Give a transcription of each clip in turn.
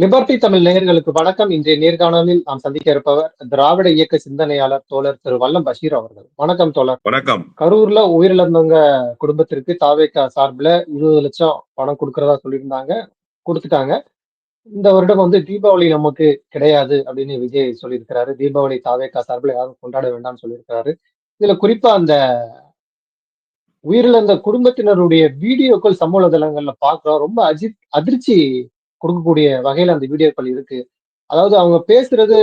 Liberty Tamil நேயர்களுக்கு வணக்கம். இன்றைய நேர்காணலில் நாம் சந்திக்க இருப்பவர் திராவிட இயக்க சிந்தனையாளர் தோழர் திரு வல்லம் பஷீர் அவர்கள். வணக்கம் தோழர். வணக்கம். கரூர்ல உயிரிழந்தவங்க குடும்பத்திற்கு தாவேக்கா சார்பில் இருபது லட்சம் பணம் கொடுக்கறதா சொல்லியிருந்தாங்க கொடுத்துட்டாங்க. இந்த வருடம் வந்து தீபாவளி நமக்கு கிடையாது அப்படின்னு விஜய் சொல்லியிருக்கிறாரு. தீபாவளி தாவேக்கா சார்பில் யாரும் கொண்டாட வேண்டாம்னு சொல்லியிருக்கிறாரு. இதுல குறிப்பா அந்த உயிரிழந்த குடும்பத்தினருடைய வீடியோக்கள் சமூக வலைதளங்கள்ல பார்க்கிறோம். ரொம்ப அஜித் அதிர்ச்சி கொடுக்கக்கூடிய வகையில அந்த வீடியோக்கள் இருக்கு. அதாவது அவங்க பேசுறது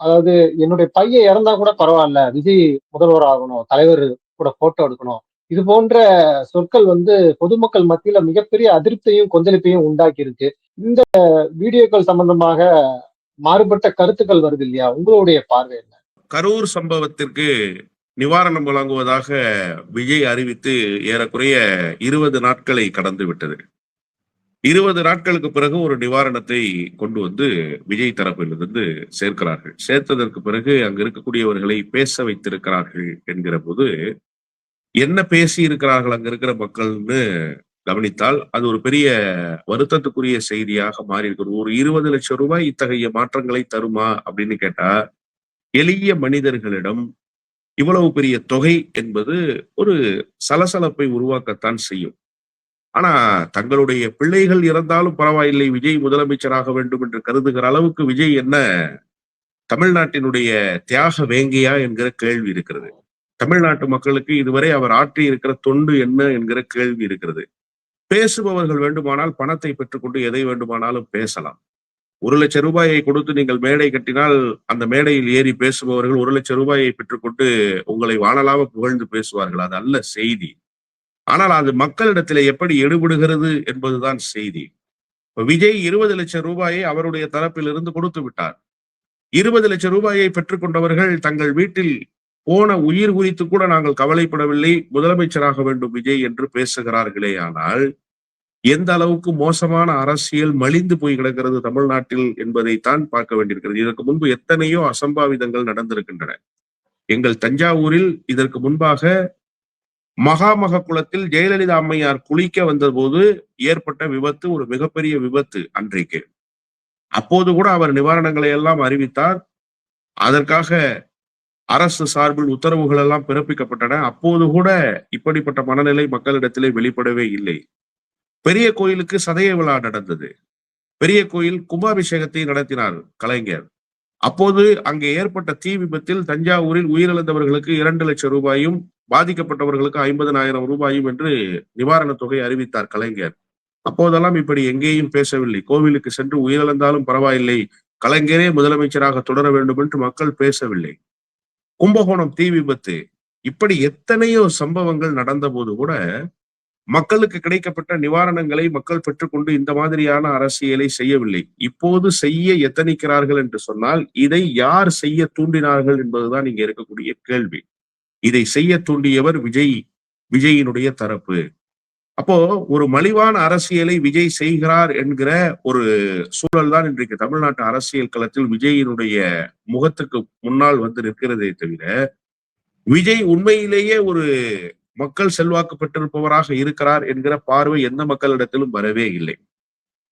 அதாவது என்னுடைய பையன் இறந்தா கூட பரவாயில்ல விஜய் முதல்வர் ஆகணும் தலைவர் கூட போட்டோ எடுக்கணும். இது போன்ற சொற்கள் வந்து பொதுமக்கள் மத்தியில மிகப்பெரிய அதிருப்தியும் கொந்தளிப்பையும் உண்டாக்கி இருக்கு இந்த வீடியோக்கள் சம்பந்தமாக மாறுபட்ட கருத்துக்கள் வருது இல்லையா? உங்களுடைய பார்வை என்ன? கரூர் சம்பவத்திற்கு நிவாரணம் வழங்குவதாக விஜய் அறிவித்து ஏறக்குறைய இருபது நாட்களை கடந்து விட்டது இருபது நாட்களுக்கு பிறகு ஒரு நிவாரணத்தை கொண்டு வந்து விஜய் தரப்பிலிருந்து சேர்க்கிறார்கள். சேர்த்ததற்கு பிறகு அங்கு இருக்கக்கூடியவர்களை பேச வைத்திருக்கிறார்கள் என்கிற போது என்ன பேசி இருக்கிறார்கள் அங்க இருக்கிற மக்கள்னு கவனித்தால் அது ஒரு பெரிய வருத்தத்துக்குரிய செய்தியாக மாறி இருக்கிறது ஒரு இருபது லட்சம் ரூபாய் இத்தகைய மாற்றங்களை தருமா அப்படின்னு கேட்டா எளிய மனிதர்களிடம் இவ்வளவு பெரிய தொகை என்பது ஒரு சலசலப்பை உருவாக்கத்தான் செய்யும். ஆனா தங்களுடைய பிள்ளைகள் இறந்தாலும் பரவாயில்லை விஜய் முதலமைச்சராக வேண்டும் என்று கருதுகிற அளவுக்கு விஜய் என்ன தமிழ்நாட்டினுடைய தியாக வேங்கையா என்கிற கேள்வி இருக்கிறது. தமிழ்நாட்டு மக்களுக்கு இதுவரை அவர் ஆற்றி இருக்கிற தொண்டு என்ன என்கிற கேள்வி இருக்கிறது. பேசுபவர்கள் வேண்டுமானால் பணத்தை பெற்றுக்கொண்டு எதை வேண்டுமானாலும் பேசலாம். ஒரு லட்சம் ரூபாயை கொடுத்து நீங்கள் மேடை கட்டினால் அந்த மேடையில் ஏறி பேசுபவர்கள் ஒரு லட்சம் ரூபாயை பெற்றுக்கொண்டு உங்களை வாழலாம புகழ்ந்து பேசுவார்கள். அது அல்ல செய்தி. ஆனால் அது மக்களிடத்தில் எப்படி எடுபடுகிறது என்பதுதான் செய்தி. விஜய் இருபது லட்சம் ரூபாயை அவருடைய தரப்பில் இருந்து கொடுத்து விட்டார். இருபது லட்சம் ரூபாயை பெற்றுக்கொண்டவர்கள் தங்கள் வீட்டில் போன உயிர் குறித்து கூட நாங்கள் கவலைப்படவில்லை. முதலமைச்சராக வேண்டும் விஜய் என்று பேசுகிறார்களே ஆனால் எந்த அளவுக்கு மோசமான அரசியல் மலிந்து போய் கிடக்கிறது தமிழ்நாட்டில் என்பதைத்தான் பார்க்க வேண்டியிருக்கிறது. இதற்கு முன்பு எத்தனையோ அசம்பாவிதங்கள் நடந்திருக்கின்றன. எங்கள் தஞ்சாவூரில் இதற்கு முன்பாக மகாமக குளத்தில் ஜெயலலிதா அம்மையார் குளிக்க வந்தபோது ஏற்பட்ட விபத்து ஒரு மிகப்பெரிய விபத்து அன்றைக்கு. அப்போது கூட அவர் நிவாரணங்களை எல்லாம் அறிவித்தார். அதற்காக அரசு சார்பில் உத்தரவுகள் எல்லாம் பிறப்பிக்கப்பட்டன. அப்போது கூட இப்படிப்பட்ட மனநிலை மக்களிடத்திலே வெளிப்படவே இல்லை. பெரிய கோயிலுக்கு சதய விழா நடந்தது. பெரிய கோயில் கும்பாபிஷேகத்தை நடத்தினார் கலைஞர். அப்போது அங்கே ஏற்பட்ட தீ விபத்தில் தஞ்சாவூரில் உயிரிழந்தவர்களுக்கு இரண்டு லட்சம் ரூபாயும் பாதிக்கப்பட்டவர்களுக்கு ஐம்பதனாயிரம் ரூபாயும் என்று நிவாரணத் தொகை அறிவித்தார் கலைஞர். அப்போதெல்லாம் இப்படி எங்கேயும் பேசவில்லை. கோவிலுக்கு சென்று உயிரிழந்தாலும் பரவாயில்லை. கலைஞரே முதலமைச்சராக தொடர வேண்டும் என்று மக்கள் பேசவில்லை. கும்பகோணம் தீ விபத்து. இப்படி எத்தனையோ சம்பவங்கள் நடந்த போது கூட மக்களுக்கு கிடைக்கப்பட்ட நிவாரணங்களை மக்கள் பெற்றுக்கொண்டு இந்த மாதிரியான அரசியலை செய்யவில்லை. இப்போது செய்ய எத்தனிக்கிறார்கள் என்று சொன்னால் இதை யார் செய்ய தூண்டினார்கள் என்பதுதான் இங்க இருக்கக்கூடிய கேள்வி. இதை செய்ய தூண்டியவர் விஜய் விஜயினுடைய தரப்பு. அப்போ ஒரு மலிவான அரசியலை விஜய் செய்கிறார் என்கிற ஒரு சூழல் தான் இன்றைக்கு தமிழ்நாட்டு அரசியல் களத்தில் விஜயினுடைய முகத்துக்கு முன்னால் வந்து நிற்கிறதே தவிர விஜய் உண்மையிலேயே ஒரு மக்கள் செல்வாக்கு பெற்றிருப்பவராக இருக்கிறார் என்கிற பார்வை எந்த மக்களிடத்திலும் வரவே இல்லை.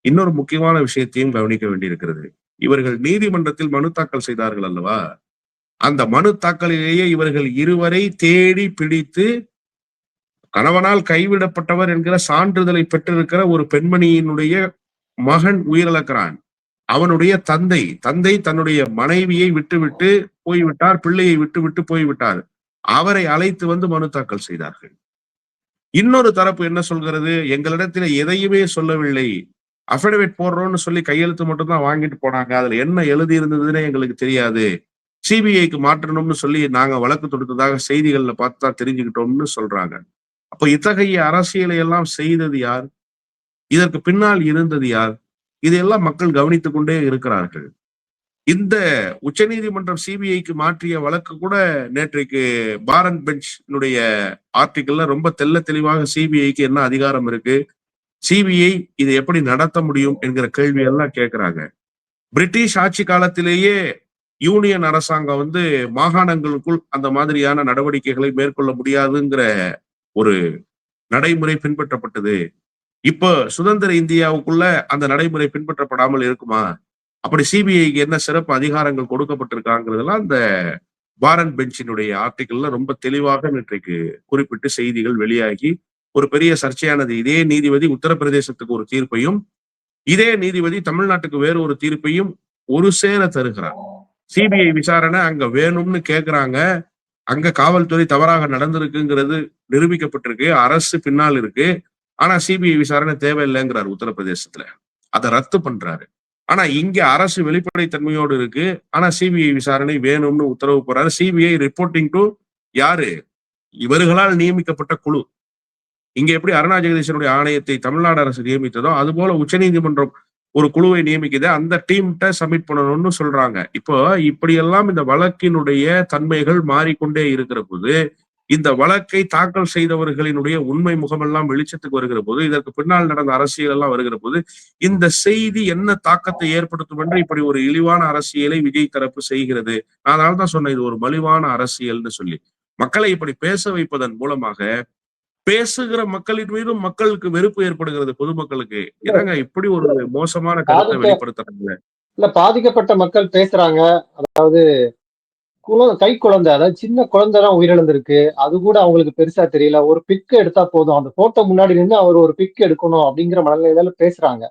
இன்னொரு முக்கியமான விஷயத்தையும் கவனிக்க வேண்டியிருக்கிறது. இவர்கள் நீதிமன்றத்தில் மனு தாக்கல் செய்தார்கள் அல்லவா? அந்த மனு தாக்கலிலேயே இவர்கள் இருவரை தேடி பிடித்து கணவனால் கைவிடப்பட்டவர் என்கிற சான்றிதழை பெற்றிருக்கிற ஒரு பெண்மணியினுடைய மகன் உயிரிழக்கிறான். அவனுடைய தந்தை தந்தை தன்னுடைய மனைவியை விட்டுவிட்டு போய்விட்டார் பிள்ளையை விட்டு விட்டு போய்விட்டார். அவரை அழைத்து வந்து மனு தாக்கல் செய்தார்கள். இன்னொரு தரப்பு என்ன சொல்கிறது? எங்களிடத்துல எதையுமே சொல்லவில்லை. அபிடவிட் போடுறோம்னு சொல்லி கையெழுத்து மட்டும்தான் வாங்கிட்டு போனாங்க. அதுல என்ன எழுதி இருந்ததுன்னு எங்களுக்கு தெரியாது. சிபிஐக்கு மாற்றணும்னு சொல்லி நாங்க வழக்கு தொடுத்ததாக செய்திகள்ல பார்த்து தான் தெரிஞ்சுக்கிட்டோம்னு சொல்றாங்க. அப்ப இத்தகைய அரசியலை எல்லாம் செய்தது யார்? இதற்கு பின்னால் இருந்தது யார்? இதையெல்லாம் மக்கள் கவனித்துக் கொண்டே இருக்கிறார்கள். இந்த உச்சநீதிமன்றம் சிபிஐக்கு மாற்றிய வழக்கு கூட நேற்றைக்கு பாரன் பெஞ்சினுடைய ஆர்டிக்கல்ல ரொம்ப தெல்ல தெளிவாக சிபிஐக்கு என்ன அதிகாரம் இருக்கு? சிபிஐ இதை எப்படி நடத்த முடியும் என்கிற கேள்வி எல்லாம் கேட்கிறாங்க. பிரிட்டிஷ் ஆட்சி காலத்திலேயே யூனியன் அரசாங்கம் வந்து மாகாணங்களுக்குள் அந்த மாதிரியான நடவடிக்கைகளை மேற்கொள்ள முடியாதுங்கிற ஒரு நடைமுறை பின்பற்றப்பட்டது. இப்போ சுதந்திர இந்தியாவுக்குள்ள அந்த நடைமுறை பின்பற்றப்படாமல் இருக்குமா? அப்படி சிபிஐக்கு என்ன சிறப்பு அதிகாரங்கள் கொடுக்கப்பட்டிருக்காங்கிறதெல்லாம் அந்த பாரன் பெஞ்சினுடைய ஆர்டிக்கல்ல ரொம்ப தெளிவாக இன்றைக்கு குறிப்பிட்டு செய்திகள் வெளியாகி ஒரு பெரிய சர்ச்சையானது. இதே நீதிபதி உத்தரப்பிரதேசத்துக்கு ஒரு தீர்ப்பையும் இதே நீதிபதி தமிழ்நாட்டுக்கு வேறு ஒரு தீர்ப்பையும் ஒரு சேர தருகிறார். சிபிஐ விசாரணை அங்க வேணும்னு கேக்குறாங்க. அங்க காவல்துறை தவறாக நடந்திருக்குங்கிறது நிரூபிக்கப்பட்டிருக்கு. அரசு பின்னால் இருக்கு. ஆனா சிபிஐ விசாரணை தேவையில்லைங்கிறார் உத்தரப்பிரதேசத்துல. அதை ரத்து பண்றாரு. ஆனா இங்க அரசு வெளிப்படைத்தன்மையோடு இருக்கு. ஆனா சிபிஐ விசாரணை வேணும்னு உத்தரவு போறாரு சிபிஐ ரிப்போர்ட்டிங் டு யாரு? இவர்களால் நியமிக்கப்பட்ட குழு. இங்க எப்படி அருணா ஜெகதீசனுடைய ஆணையத்தை தமிழ்நாடு அரசு நியமித்ததோ அது போல உச்சநீதிமன்றம் ஒரு குழுவை நியமிக்குது அந்த டீம்கிட்ட சப்மிட் பண்ணணும்னு சொல்றாங்க. இப்போ இப்படியெல்லாம் இந்த வழக்கினுடைய தன்மைகள் மாறிக்கொண்டே இருக்கிற போது இந்த வழக்கை தாக்கல் செய்தவர்களினுடைய உண்மை முகமெல்லாம் வெளிச்சத்துக்கு வருகிற போது இதற்கு பின்னால் நடந்த அரசியல் எல்லாம் வருகிற போது இந்த செய்தி என்ன தாக்கத்தை ஏற்படுத்தும் என்று இப்படி ஒரு இழிவான அரசியலை விஜய் தரப்பு செய்கிறது. நான் அதனால தான் சொன்னேன் இது ஒரு மலிவான அரசியல்னு சொல்லி. மக்களை இப்படி பேச வைப்பதன் மூலமாக பேசுகிற மக்களின் மீதும் மக்களுக்கு வெறுப்பு ஏற்படுகிறது பொதுமக்களுக்கு. என்னங்க இப்படி ஒரு மோசமான கருத்தை வெளிப்படுத்துறாங்க? இல்ல பாதிக்கப்பட்ட மக்கள் பேசுறாங்க. அதாவது குழந்தை கை குழந்தை அதாவது சின்ன குழந்தை தான் உயிரிழந்திருக்கு. அது கூட அவங்களுக்கு பெருசா தெரியல. ஒரு பிக் எடுத்தா போதும். அந்த போட்டோ முன்னாடி நின்று அவர் ஒரு பிக் எடுக்கணும் அப்படிங்கிற மனநிலையில பேசுறாங்க.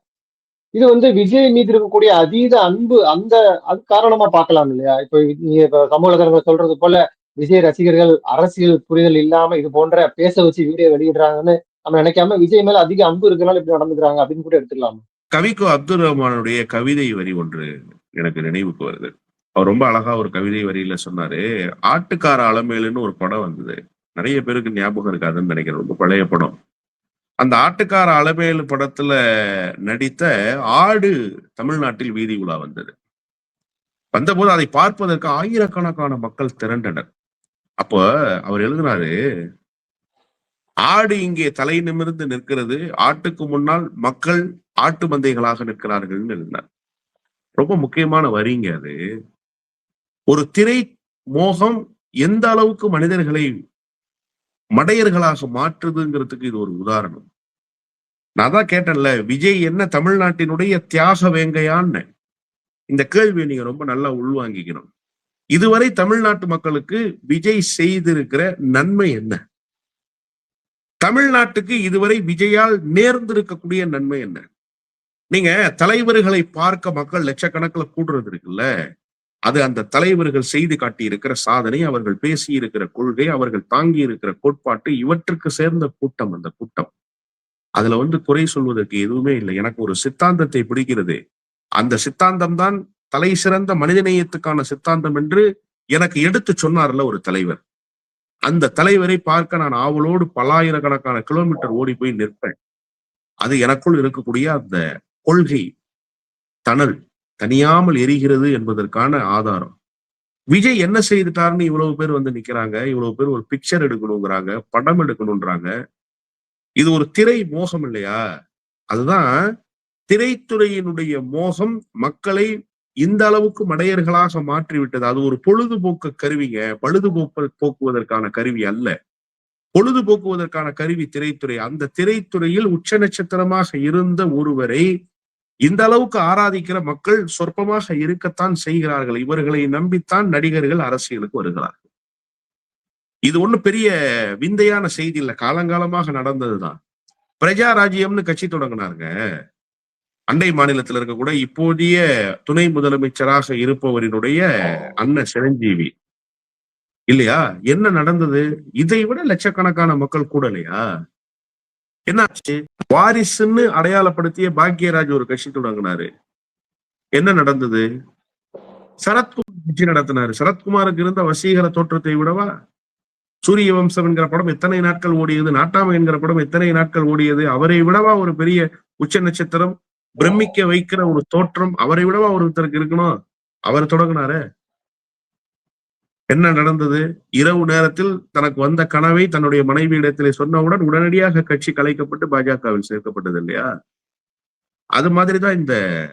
இது வந்து விஜய் மீது இருக்கக்கூடிய அதீத அன்பு அந்த அது காரணமா பார்க்கலாம் இல்லையா? இப்போ நீங்க சமூக சொல்றது போல விஜய் ரசிகர்கள் அரசியல் புரிதல் இல்லாம இது போன்ற பேச வச்சு வீடியோ வெளியிடுறாங்கன்னு நம்ம நினைக்காம விஜய் மேல அதிக அன்பு இருக்கனால இப்படி நடந்துக்கிறாங்க அப்படின்னு கூட எடுத்துக்கலாம். கவிக்கோ அப்துல் ரஹ்மானுடைய கவிதை வரி ஒன்று எனக்கு நினைவுக்கு வருது. அவர் ரொம்ப அழகா ஒரு கவிதை வரியில சொன்னாரு ஆட்டுக்கார அலமேலுன்னு ஒரு படம் வந்தது. நிறைய பேருக்கு ஞாபகம் இருக்காதுன்னு நினைக்கிறேன். ரொம்ப பழைய படம். அந்த ஆட்டுக்கார அலமேலு படத்துல நடித்த ஆடு தமிழ்நாட்டில் வீதி உலா வந்தது. வந்தபோது அதை பார்ப்பதற்கு ஆயிரக்கணக்கான மக்கள் திரண்டனர். அப்போ அவர் எழுதுறாரு ஆடு இங்கே தலை நிமிர்ந்து நிற்கிறது ஆட்டுக்கு முன்னால் மக்கள் ஆட்டு மந்தைகளாக நிற்கிறார்கள்னு எழுதினார். ரொம்ப முக்கியமான வரிங்க அது. ஒரு திரை மோகம் எந்த அளவுக்கு மனிதர்களை மடையர்களாக மாற்றுதுங்கிறதுக்கு இது ஒரு உதாரணம். நான் தான் கேட்டேன்ல விஜய் என்ன தமிழ்நாட்டினுடைய தியாக வேங்கையான்னு? இந்த கேள்வியை நீங்க ரொம்ப நல்லா உள்வாங்கிக்கணும். இதுவரை தமிழ்நாட்டு மக்களுக்கு விஜய் செய்திருக்கிற நன்மை என்ன? தமிழ்நாட்டுக்கு இதுவரை விஜயால் நேர்ந்திருக்கக்கூடிய நன்மை என்ன? நீங்க தலைவர்களை பார்க்க மக்கள் லட்சக்கணக்கில் கூடுறது இருக்குல்ல? அது அந்த தலைவர்கள் செய்து காட்டி இருக்கிற சாதனை அவர்கள் பேசி இருக்கிற கொள்கை அவர்கள் தாங்கி இருக்கிற கோட்பாட்டு இவற்றுக்கு சேர்ந்த கூட்டம் அந்த கூட்டம். அதுல வந்து குறை சொல்வதற்கு எதுவுமே இல்லை. எனக்கு ஒரு சித்தாந்தத்தை பிடிக்கிறது. அந்த சித்தாந்தம் தான் தலை சிறந்த மனிதநேயத்துக்கான சித்தாந்தம் என்று எனக்கு எடுத்து சொன்னார்ல ஒரு தலைவர். அந்த தலைவரை பார்க்க நான் ஆவலோடு பல்லாயிரக்கணக்கான கிலோமீட்டர் ஓடி போய் நிற்பேன். அது எனக்குள் இருக்கக்கூடிய அந்த கொள்கை தணல் தனியாமல் எரிகிறது என்பதற்கான ஆதாரம். விஜய் என்ன செய்துட்டாருன்னு இவ்வளவு பேர் வந்து நிக்கிறாங்க இவ்வளவு பேர் ஒரு பிக்சர் எடுக்கணுங்கிறாங்க படம் எடுக்கணும்ன்றாங்க. இது ஒரு திரை மோகம் இல்லையா? அதுதான் திரைத்துறையினுடைய மோகம் மக்களை இந்த அளவுக்கு மடையர்களாக மாற்றி விட்டது அது ஒரு பொழுதுபோக்கு கருவிங்க. பழுதுபோக்கு போக்குவதற்கான கருவி அல்ல. பொழுதுபோக்குவதற்கான கருவி திரைத்துறை. அந்த திரைத்துறையில் உச்ச நட்சத்திரமாக இருந்த ஒருவரை இந்த அளவுக்கு ஆராதிக்கிற மக்கள் சொற்பமாக இருக்கத்தான் செய்கிறார்கள். இவர்களை நம்பித்தான் நடிகர்கள் அரசியலுக்கு வருகிறார்கள். இது ஒண்ணு பெரிய விந்தையான செய்தி இல்ல. காலங்காலமாக நடந்ததுதான். பிரஜா ராஜ்யம்னு கட்சி தொடங்கினாருங்க. அண்டை மாநிலத்தில் இருக்க கூட இப்போதைய துணை முதலமைச்சராக இருப்பவரினுடைய அண்ணன் சிரஞ்சீவி. இல்லையா? என்ன நடந்தது? இதை விட லட்சக்கணக்கான மக்கள் கூடலையா? என்னாச்சு? வாரிசுன்னு அடையாளப்படுத்திய பாக்யராஜ் ஒரு கட்சி தொடங்கினாரு. என்ன நடந்தது? சரத்குமார் கட்சி நடத்தினாரு. சரத்குமாருக்கு இருந்த வசீகர தோற்றத்தை விடவா? சூரிய வம்சம் என்கிற படம் எத்தனை நாட்கள் ஓடியது? நாட்டாமை என்கிற படம் எத்தனை நாட்கள் ஓடியது? அவரை விடவா ஒரு பெரிய உச்ச நட்சத்திரம்? பிரமிக்க வைக்கிற ஒரு தோற்றம் அவரை விடவா ஒருத்தருக்கு இருக்கணும்? அவர் தொடங்கினாரு. என்ன நடந்தது? இரவு நேரத்தில் தனக்கு வந்த கனவை தன்னுடைய மனைவி இடத்திலே சொன்னவுடன் உடனடியாக கட்சி கலைக்கப்பட்டு பாஜகவில் சேர்க்கப்பட்டது இல்லையா? அது மாதிரிதான் இந்த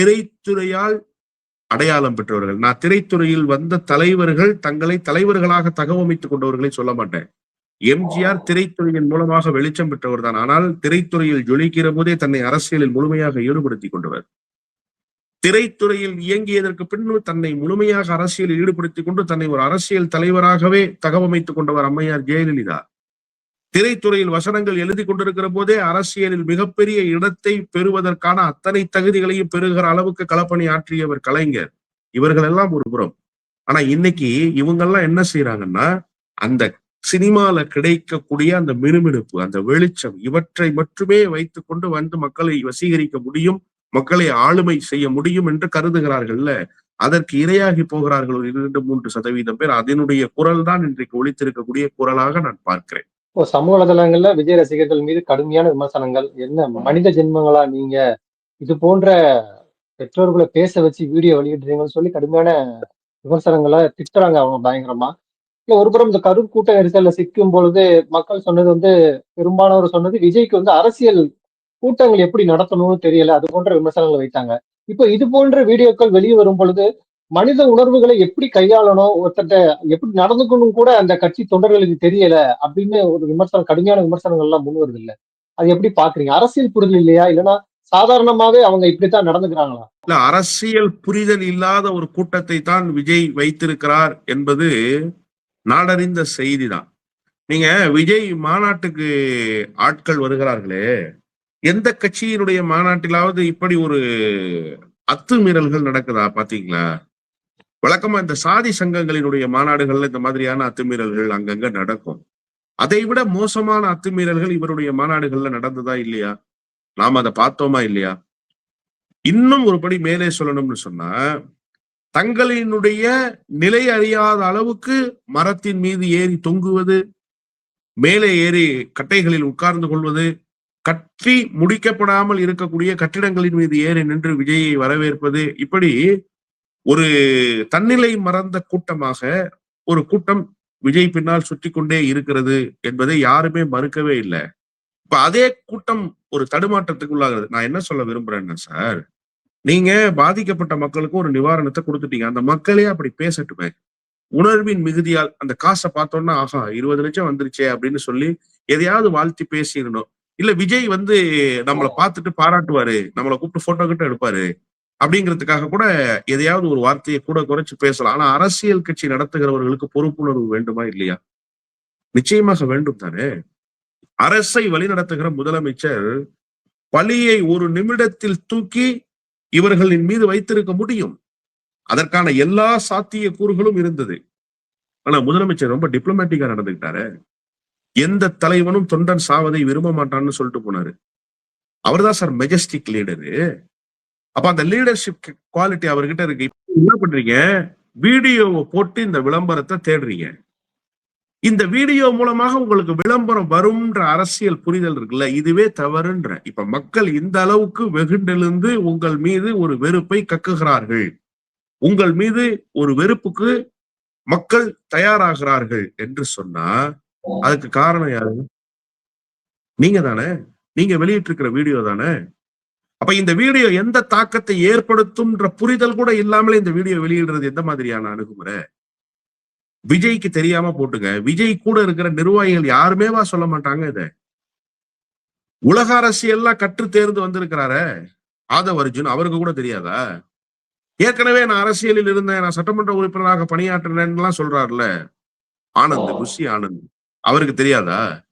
திரைத்துறையால் அடையாளம் பெற்றவர்கள். நான் திரைத்துறையில் வந்த தலைவர்கள் தங்களை தலைவர்களாக தகவமைத்துக் கொண்டவர்களை சொல்ல மாட்டேன். எம்ஜிஆர் திரைத்துறையின் மூலமாக வெளிச்சம் பெற்றவர் தான் ஆனால் திரைத்துறையில் ஜொலிக்கிற போதே தன்னை அரசியலில் முழுமையாக ஈடுபடுத்திக் கொண்டவர். திரைத்துறையில் இயங்கியதற்கு பின்பு தன்னை முழுமையாக அரசியலில் ஈடுபடுத்திக் கொண்டு தன்னை ஒரு அரசியல் தலைவராகவே தகவமைத்துக் கொண்டவர் அம்மையார் ஜெயலலிதா. திரைத்துறையில் வசனங்கள் எழுதி கொண்டிருக்கிற போதே அரசியலில் மிகப்பெரிய இடத்தை பெறுவதற்கான அத்தனை தகுதிகளையும் பெறுகிற அளவுக்கு களப்பணி ஆற்றியவர் கலைஞர். இவர்கள் எல்லாம் ஒரு புறம். ஆனா இன்னைக்கு இவங்கெல்லாம் என்ன செய்யறாங்கன்னா அந்த சினிமால கிடைக்கக்கூடிய அந்த மினுமினுப்பு அந்த வெளிச்சம் இவற்றை மட்டுமே வைத்துக் கொண்டு வந்து மக்களை வசீகரிக்க முடியும் மக்களை ஆளுமை செய்ய முடியும் என்று கருதுகிறார்கள்ல? அதற்கு இரையாகி போகிறார்கள் ஒரு இரண்டு மூன்று சதவீதம் பேர். அதனுடைய குரல் தான் இன்றைக்கு ஒழித்திருக்கக்கூடிய குரலாக நான் பார்க்கிறேன். இப்போ சமூக வலைதளங்கள்ல விஜய் ரசிகர்கள் மீது கடுமையான விமர்சனங்கள். என்ன மனித ஜென்மங்களா நீங்க? இது போன்ற பெற்றோர்களை பேச வச்சு வீடியோ வெளியிடுறீங்கன்னு சொல்லி கடுமையான விமர்சனங்களை திட்டுறாங்க அவங்க பயங்கரமா. இல்ல ஒரு புறம் இந்த கரு கூட்ட நெரிசல்ல சிக்கும் பொழுது மக்கள் சொன்னது வந்து பெரும்பாலானவர் சொன்னது விஜய்க்கு வந்து அரசியல் கூட்டங்கள் எப்படி நடத்தணும்னு தெரியல. அது போன்ற விமர்சனங்களை வைத்தாங்க. இப்போ இது போன்ற வீடியோக்கள் வெளியே வரும் பொழுது மனித உணர்வுகளை எப்படி கையாளணும் ஒருத்தட்ட எப்படி நடந்துக்கணும் கூட அந்த கட்சி தொண்டர்களுக்கு தெரியல அப்படின்னு ஒரு விமர்சனம் கடுமையான விமர்சனங்கள் எல்லாம் முன் வருது இல்ல. அது எப்படி பாக்குறீங்க? அரசியல் புரிதல் இல்லையா? இல்லைன்னா சாதாரணமாவே அவங்க இப்படித்தான் நடந்துக்கிறாங்களா? இல்ல அரசியல் புரிதல் இல்லாத ஒரு கூட்டத்தை தான் விஜய் வைத்திருக்கிறார் என்பது நாடறிந்த செய்திதான். நீங்க விஜய் மாநாட்டுக்கு ஆட்கள் வருகிறார்களே எந்த கட்சியினுடைய மாநாட்டிலாவது இப்படி ஒரு அத்துமீறல்கள் நடக்குதா பாத்தீங்களா? வழக்கமா இந்த சாதி சங்கங்களினுடைய மாநாடுகள்ல இந்த மாதிரியான அத்துமீறல்கள் அங்கங்க நடக்கும். அதை விட மோசமான அத்துமீறல்கள் இவருடைய மாநாடுகள்ல நடந்ததா இல்லையா? நாம் அதை பார்த்தோமா இல்லையா? இன்னும் ஒருபடி மேலே சொல்லணும்னு சொன்னா தங்களினுடைய நிலை அறியாத அளவுக்கு மரத்தின் மீது ஏறி தொங்குவது மேலே ஏறி கட்டைகளில் உட்கார்ந்து கொள்வது கட்டி முடிக்கப்படாமல் இருக்கக்கூடிய கட்டிடங்களின் மீது ஏறி நின்று விஜயை வரவேற்பது இப்படி ஒரு தன்னிலை மறந்த கூட்டமாக ஒரு கூட்டம் விஜய் பின்னால் சுற்றி கொண்டே இருக்கிறது என்பதை யாருமே மறுக்கவே இல்லை. இப்ப அதே கூட்டம் ஒரு தடுமாற்றத்துக்கு உள்ளாகிறது நான் என்ன சொல்ல விரும்புறேன்னா சார் நீங்க பாதிக்கப்பட்ட மக்களுக்கு ஒரு நிவாரணத்தை கொடுத்துட்டீங்க. அந்த மக்களே அப்படி பேசட்டுமே. உணர்வின் மிகுதியால் அந்த காசை பார்த்தோன்னா ஆஹா இருபது லட்சம் வந்துருச்சே அப்படின்னு சொல்லி எதையாவது வாழ்த்தி பேசிடணும். இல்ல விஜய் வந்து நம்மளை பார்த்துட்டு பாராட்டுவாரு. நம்மளை கூப்பிட்டு போட்டோ கிட்ட எடுப்பாரு. அப்படிங்கிறதுக்காக கூட எதையாவது ஒரு வார்த்தையை கூட குறைச்சு பேசலாம். ஆனா அரசியல் கட்சி நடத்துகிறவர்களுக்கு பொறுப்புணர்வு வேண்டுமா இல்லையா? நிச்சயமாக வேண்டும் தானே. அரசை வழிநடத்துகிற முதலமைச்சர் பழியை ஒரு நிமிடத்தில் தூக்கி இவர்களின் மீது வைத்திருக்க முடியும். அதற்கான எல்லா சாத்திய கூறுகளும் இருந்தது. ஆனா முதலமைச்சர் ரொம்ப டிப்ளமேட்டிக்கா நடந்துகிட்டாரு எந்த தலைவனும் தொண்டன் சாவதை விரும்ப மாட்டான்னு சொல்லிட்டு போனாரு. அவர்தான் சார் மெஜஸ்டிக் லீடரு அப்ப அந்த லீடர்ஷிப் குவாலிட்டி அவர்கிட்ட இருக்கு. என்ன பண்றீங்க? வீடியோவை போட்டு இந்த விளம்பரத்தை தேடுறீங்க. இந்த வீடியோ மூலமாக உங்களுக்கு விளம்பரம் வரும்ன்ற அரசியல் புரிதல் இருக்குல்ல? இதுவே தவறுன்ற. இப்ப மக்கள் இந்த அளவுக்கு வெகுண்டெழுந்து உங்கள் மீது ஒரு வெறுப்பை கக்குகிறார்கள். உங்கள் மீது ஒரு வெறுப்புக்கு மக்கள் தயாராகிறார்கள் என்று சொன்னா அதுக்கு காரணம் யாரு? நீங்க தானே? நீங்க வெளியிட்டிருக்கிற வீடியோ தானே? அப்ப இந்த வீடியோ எந்த தாக்கத்தை ஏற்படுத்தும்ன்ற புரிதல் கூட இல்லாமலே இந்த வீடியோ வெளியிடுறது எந்த மாதிரியான அணுகுமுறை? விஜய்க்கு தெரியாம போட்டுங்க. விஜய் கூட இருக்கிற நிர்வாகிகள் யாருமேவா சொல்ல மாட்டாங்க இத? உலக அரசியல்லாம் கற்று தேர்ந்து வந்திருக்கிறாரே. ஆதவ் அர்ஜுன் அவருக்கு கூட தெரியாதா? ஏற்கனவே நான் அரசியலில் இருந்தேன் நான் சட்டமன்ற உறுப்பினராக பணியாற்றினேன்லாம் சொல்றாருல ஆனந்த் குஷி ஆனந்த். அவருக்கு தெரியாதா?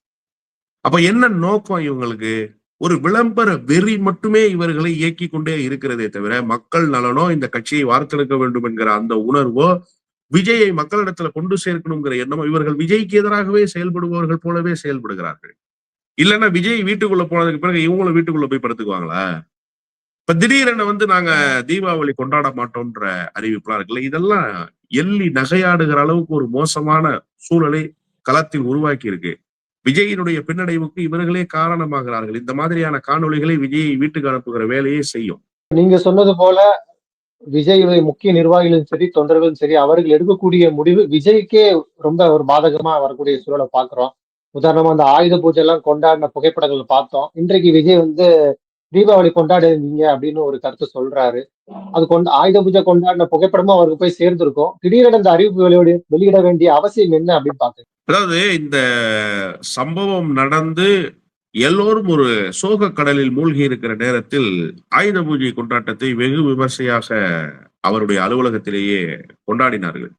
அப்ப என்ன நோக்கம் இவங்களுக்கு? ஒரு விளம்பர வெறி மட்டுமே இவர்களை இயக்கி கொண்டே இருக்கிறதே தவிர மக்கள் நலனோ இந்த கட்சியை வார்த்தெடுக்க வேண்டும் என்கிற அந்த உணர்வோ விஜயை மக்களிடத்துல கொண்டு சேர்க்கணுங்கிற எண்ணம் இவர்கள் விஜய்க்கு எதிராகவே செயல்படுபவர்கள் போலவே செயல்படுகிறார்கள். இல்லைன்னா விஜய் வீட்டுக்குள்ள போனதுக்கு பிறகு இவங்களும் வீட்டுக்குள்ள போய் படுத்துக்குவாங்களா? இப்ப திடீரென வந்து நாங்க தீபாவளி கொண்டாட மாட்டோம்ன்ற அறிவிப்புலாம் இருக்குல்ல இதெல்லாம் எள்ளி நகையாடுகிற அளவுக்கு ஒரு மோசமான சூழலை களத்தில் உருவாக்கி இருக்கு விஜயினுடைய பின்னடைவுக்கு இவர்களே காரணமாகிறார்கள். இந்த மாதிரியான காணொளிகளை விஜயை வீட்டுக்கு அனுப்புகிற வேலையே செய்யும். நீங்க சொன்னது போல விஜயுடைய முக்கிய நிர்வாகிகளும் சரி தொண்டர்களும் சரி அவர்கள் எடுக்கக்கூடிய முடிவு விஜய்க்கே ரொம்ப ஒரு பாதகமா வரக்கூடிய சூழலை பாக்குறோம் உதாரணமா அந்த ஆயுத பூஜை எல்லாம் கொண்டாடின புகைப்படங்கள் பார்த்தோம். இன்றைக்கு விஜய் வந்து தீபாவளி கொண்டாடுவீங்க அப்படின்னு ஒரு கருத்து சொல்றாரு. அது கொண்டு ஆயுத பூஜை கொண்டாடின புகைப்படமும் அவருக்கு போய் சேர்ந்திருக்கும். திடீரென இந்த அறிவிப்பு வெளியிட வெளியிட வேண்டிய அவசியம் என்ன அப்படின்னு பாக்குறேன் அதாவது இந்த சம்பவம் நடந்து எல்லோரும் ஒரு சோக கடலில் மூழ்கி இருக்கிற நேரத்தில் ஆயுத பூஜை கொண்டாட்டத்தை வெகு விமர்சையாக அவருடைய அலுவலகத்திலேயே கொண்டாடினார்கள்.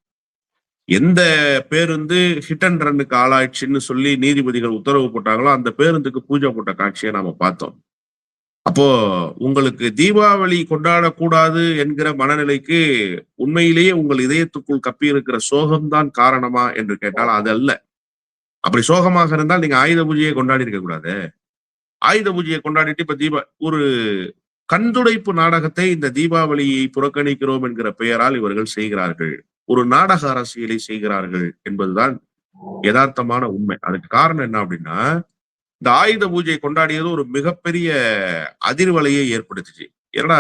எந்த பேருந்து ஹிட் அண்ட் ரன்னுக்கு ஆளாயிடுச்சுன்னு சொல்லி நீதிபதிகள் உத்தரவு போட்டாங்களோ அந்த பேருந்துக்கு பூஜை போட்ட காட்சியை நாம பார்த்தோம். அப்போ உங்களுக்கு தீபாவளி கொண்டாடக்கூடாது என்கிற மனநிலைக்கு உண்மையிலேயே உங்கள் இதயத்துக்குள் கப்பி இருக்கிற சோகம்தான் காரணமா என்று கேட்டால் அது அல்ல. அப்படி சோகமாக இருந்தால் நீங்க ஆயுத பூஜையை கொண்டாடி இருக்க கூடாது. ஆயுத பூஜையை கொண்டாடிட்டு இப்ப தீபா ஒரு கண்துடைப்பு நாடகத்தை இந்த தீபாவளியை புறக்கணிக்கிறோம் என்கிற பெயரால் இவர்கள் செய்கிறார்கள். ஒரு நாடக அரசியலை செய்கிறார்கள் என்பதுதான் யதார்த்தமான உண்மை. அதுக்கு காரணம் என்ன அப்படின்னா இந்த ஆயுத பூஜை கொண்டாடியது ஒரு மிகப்பெரிய அதிர்வலையை ஏற்படுத்துச்சு. ஏன்னா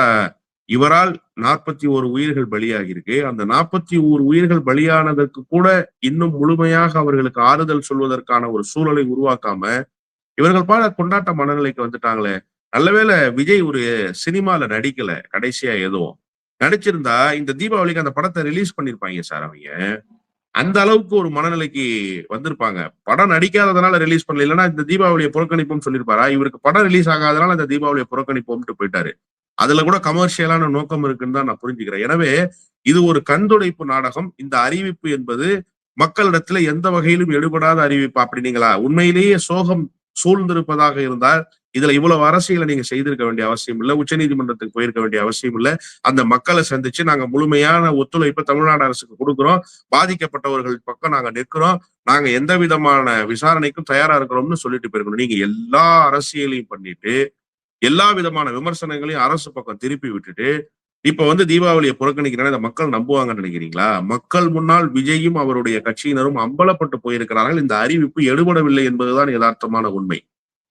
இவரால் நாற்பத்தி ஒரு உயிர்கள் பலியாகியிருக்கு. அந்த நாற்பத்தி ஒரு உயிர்கள் பலியானதற்கு கூட இன்னும் முழுமையாக அவர்களுக்கு ஆறுதல் சொல்வதற்கான ஒரு சூழலை உருவாக்காம இவர்கள் பாட கொண்டாட்ட மனநிலைக்கு வந்துட்டாங்களே. நல்லவேளை விஜய் ஒரு சினிமால நடிக்கல கடைசியா எதுவும் நடிச்சிருந்தா இந்த தீபாவளிக்கு அந்த படத்தை ரிலீஸ் பண்ணிருப்பாங்க சார் அவங்க. அந்த அளவுக்கு ஒரு மனநிலைக்கு வந்திருப்பாங்க. படம் நடிக்காததுனால ரிலீஸ் பண்ணல இல்லைன்னா இந்த தீபாவளியை புறக்கணிப்போம்னு சொல்லியிருப்பாரா இவருக்கு படம் ரிலீஸ் ஆகாதனால இந்த தீபாவளியை புறக்கணிப்போம்ட்டு போயிட்டாரு. அதுல கூட கமர்ஷியலான நோக்கம் இருக்குன்னு தான் நான் புரிஞ்சுக்கிறேன். எனவே இது ஒரு கண்துடைப்பு நாடகம். இந்த அறிவிப்பு என்பது மக்களிடத்துல எந்த வகையிலும் எடுபடாத அறிவிப்பு. அப்படின்னீங்களா உண்மையிலேயே சோகம் சூழ்ந்திருப்பதாக இருந்தால் இதுல இவ்வளவு அரசியலை நீங்க செய்திருக்க வேண்டிய அவசியம் இல்லை. உச்சநீதிமன்றத்துக்கு போயிருக்க வேண்டிய அவசியம் இல்லை. அந்த மக்களை சந்திச்சு நாங்க முழுமையான ஒத்துழைப்பை தமிழ்நாடு அரசுக்கு கொடுக்குறோம். பாதிக்கப்பட்டவர்கள் பக்கம் நாங்க நிற்கிறோம். நாங்க எந்த விதமான விசாரணைக்கும் தயாரா இருக்கிறோம்னு சொல்லிட்டு போயிருக்கணும். நீங்க எல்லா அரசியலையும் பண்ணிட்டு எல்லா விதமான விமர்சனங்களையும் அரசு பக்கம் திருப்பி விட்டுட்டு இப்ப வந்து தீபாவளியை புறக்கணிக்கிறேன்னா இந்த மக்கள் நம்புவாங்கன்னு நினைக்கிறீங்களா? மக்கள் முன்னால் விஜயும் அவருடைய கட்சியினரும் அம்பலப்பட்டு போயிருக்கிறார்கள். இந்த அறிவிப்பு எடுபடவில்லை என்பதுதான் யதார்த்தமான உண்மை.